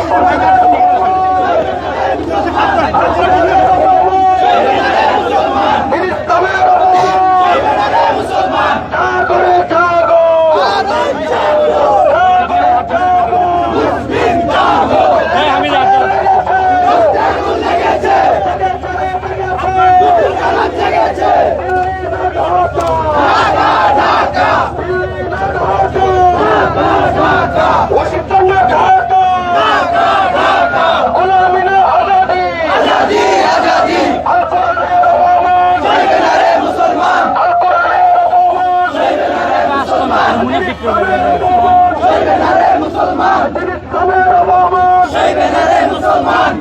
Oh my God. মুসলমান মুসলমান